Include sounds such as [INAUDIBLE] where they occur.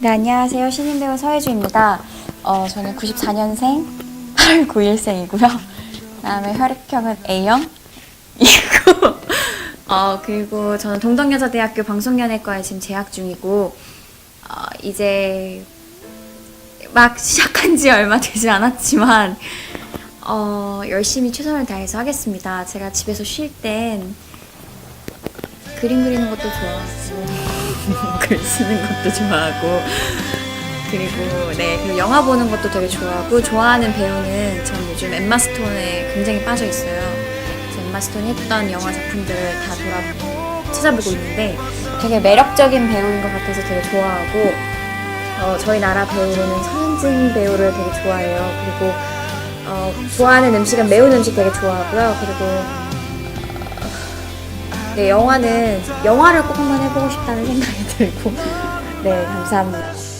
네, 안녕하세요. 신인 배우 서혜주입니다. 어, 저는 94년생 8월 9일생이고요. 그다음에 혈액형은 A형. 이고 [LAUGHS] 어, 그리고 저는 동덕여자대학교 방송연예과에 지금 재학 중이고 어, 이제 막 시작한 지 얼마 되지 않았지만 어, 열심히 최선을 다해서 하겠습니다. 제가 집에서 쉴 땐 그림 그리는 것도 좋아하고 [LAUGHS] 글 쓰는 것도 좋아하고 그리고 네 그리고 영화 보는 것도 되게 좋아하고 좋아하는 배우는 전 요즘 엠마 스톤에 굉장히 빠져 있어요. 엠마 스톤이 했던 영화 작품들을 다 돌아 찾아보고 있는데 되게 매력적인 배우인 것 같아서 되게 좋아하고 어, 저희 나라 배우로는 서현진 배우를 되게 좋아해요. 그리고 어, 좋아하는 음식은 매운 음식 되게 좋아하고요. 그리고 네, 영화는 영화를 꼭 한번 해보고 싶다는 생각이 [LAUGHS] 들고 네 감사합니다.